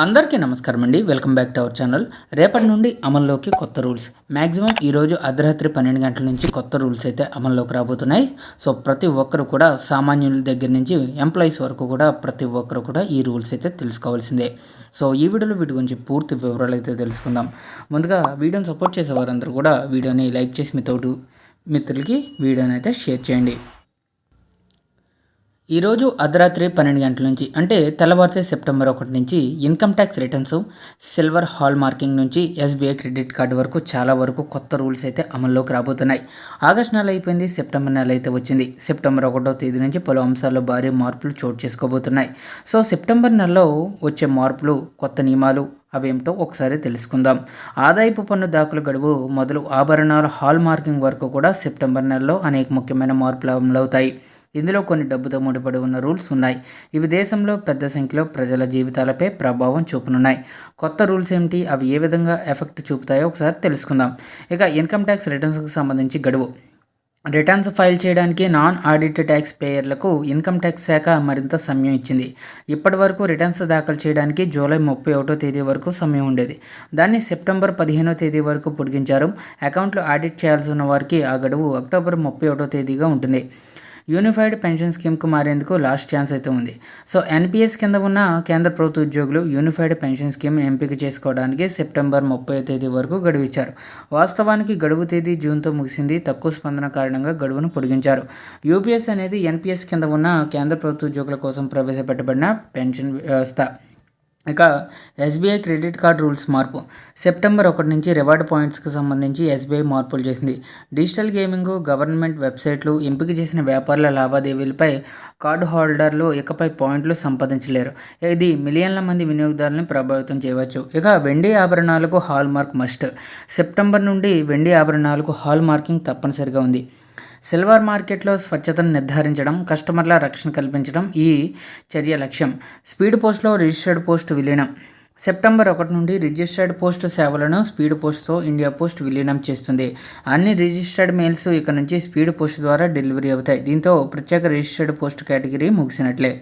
అందరికీ నమస్కారం అండి welcome back to our channel. రేపటి నుండి అమల్లోకి కొత్త రూల్స్. మ్యాక్సిమం ఈరోజు అర్ధరాత్రి పన్నెండు గంటల నుంచి కొత్త రూల్స్ అయితే అమల్లోకి రాబోతున్నాయి. సో ప్రతి ఒక్కరు కూడా సామాన్యుల దగ్గర నుంచి ఎంప్లాయీస్ వరకు కూడా ప్రతి ఒక్కరు కూడా ఈ రూల్స్ అయితే తెలుసుకోవాల్సిందే. సో ఈ వీడియోలో వీటి గురించి పూర్తి వివరాలు అయితే తెలుసుకుందాం. ముందుగా వీడియోని సపోర్ట్ చేసే వారందరూ కూడా వీడియోని లైక్ చేసి మీ మిత్రులకి వీడియోని అయితే షేర్ చేయండి. ఈరోజు అర్ధరాత్రి పన్నెండు గంటల నుంచి అంటే తెల్లవారితే సెప్టెంబర్ ఒకటి నుంచి income tax returns silver hallmarking నుంచి ఎస్బీఐ క్రెడిట్ కార్డు వరకు చాలా వరకు కొత్త రూల్స్ అయితే అమల్లోకి రాబోతున్నాయి. ఆగస్ట్ నెల అయిపోయింది సెప్టెంబర్ నెల అయితే వచ్చింది. సెప్టెంబర్ ఒకటో తేదీ నుంచి పలు అంశాల్లో భారీ మార్పులు చోటు చేసుకోబోతున్నాయి. సో సెప్టెంబర్ నెలలో వచ్చే మార్పులు కొత్త నియమాలు అవేమిటో ఒకసారి తెలుసుకుందాం. ఆదాయపు పన్ను దాఖలు గడువు మొదలు ఆభరణాల హాల్ మార్కింగ్ వరకు కూడా సెప్టెంబర్ నెలలో అనేక ముఖ్యమైన మార్పులు అమలవుతాయి. ఇందులో కొన్ని డబ్బుతో ముడిపడి ఉన్న రూల్స్ ఉన్నాయి. ఇవి దేశంలో పెద్ద సంఖ్యలో ప్రజల జీవితాలపై ప్రభావం చూపనున్నాయి. కొత్త రూల్స్ ఏమిటి? అవి ఏ విధంగా ఎఫెక్ట్ చూపుతాయో ఒకసారి తెలుసుకుందాం. ఇక ఇన్కమ్ ట్యాక్స్ రిటర్న్స్కి సంబంధించి గడువు. రిటర్న్స్ ఫైల్ చేయడానికి నాన్ ఆడిట్ ట్యాక్స్ పేయర్లకు ఇన్కమ్ ట్యాక్స్ శాఖ మరింత సమయం ఇచ్చింది. ఇప్పటి వరకు రిటర్న్స్ దాఖలు చేయడానికి జూలై ముప్పై ఒకటో తేదీ వరకు సమయం ఉండేది. దాన్ని సెప్టెంబర్ పదిహేనో తేదీ వరకు పొడిగించారు. అకౌంట్లు ఆడిట్ చేయాల్సి ఉన్న వారికి ఆ గడువు అక్టోబర్ ముప్పై ఒకటో తేదీగా ఉంటుంది. యూనిఫైడ్ పెన్షన్ స్కీమ్కు మారేందుకు లాస్ట్ ఛాన్స్ అయితే ఉంది. సో ఎన్పిఎస్ కింద ఉన్న కేంద్ర ప్రభుత్వ ఉద్యోగులు యూనిఫైడ్ పెన్షన్ స్కీమ్ ఎంపిక చేసుకోవడానికి సెప్టెంబర్ ముప్పై తేదీ వరకు గడువు ఇచ్చారు. వాస్తవానికి గడువు తేదీ జూన్తో ముగిసింది. తక్కువ స్పందన కారణంగా గడువును పొడిగించారు. యూపీఎస్ అనేది ఎన్పిఎస్ కింద ఉన్న కేంద్ర ప్రభుత్వ ఉద్యోగుల కోసం ప్రవేశపెట్టబడిన పెన్షన్ వ్యవస్థ. ఇక ఎస్బీఐ క్రెడిట్ కార్డ్ రూల్స్ మార్పు. సెప్టెంబర్ ఒకటి నుంచి రివార్డ్ పాయింట్స్కి సంబంధించి ఎస్బీఐ మార్పులు చేసింది. డిజిటల్ గేమింగ్ గవర్నమెంట్ వెబ్సైట్లు ఎంపిక చేసిన వ్యాపారుల లావాదేవీలపై కార్డు హోల్డర్లు ఇకపై పాయింట్లు సంపాదించలేరు. ఇది మిలియన్ల మంది వినియోగదారులను ప్రభావితం చేయవచ్చు. ఇక వెండి ఆభరణాలకు హాల్ మార్క్ మస్ట్. సెప్టెంబర్ నుండి వెండి ఆభరణాలకు హాల్ మార్కింగ్ తప్పనిసరిగా ఉంది. సిల్వర్ మార్కెట్లో స్వచ్ఛతను నిర్ధారించడం కస్టమర్ల రక్షణ కల్పించడం ఈ చర్య లక్ష్యం. స్పీడ్ పోస్ట్లో రిజిస్టర్డ్ పోస్ట్ విలీనం. సెప్టెంబర్ ఒకటి నుండి రిజిస్టర్డ్ పోస్ట్ సేవలను స్పీడ్ పోస్ట్తో ఇండియా పోస్ట్ విలీనం చేస్తుంది. అన్ని రిజిస్టర్డ్ మెయిల్స్ ఇక నుంచి స్పీడ్ పోస్ట్ ద్వారా డెలివరీ అవుతాయి. దీంతో ప్రత్యేక రిజిస్టర్డ్ పోస్ట్ కేటగిరీ ముగిసినట్లే.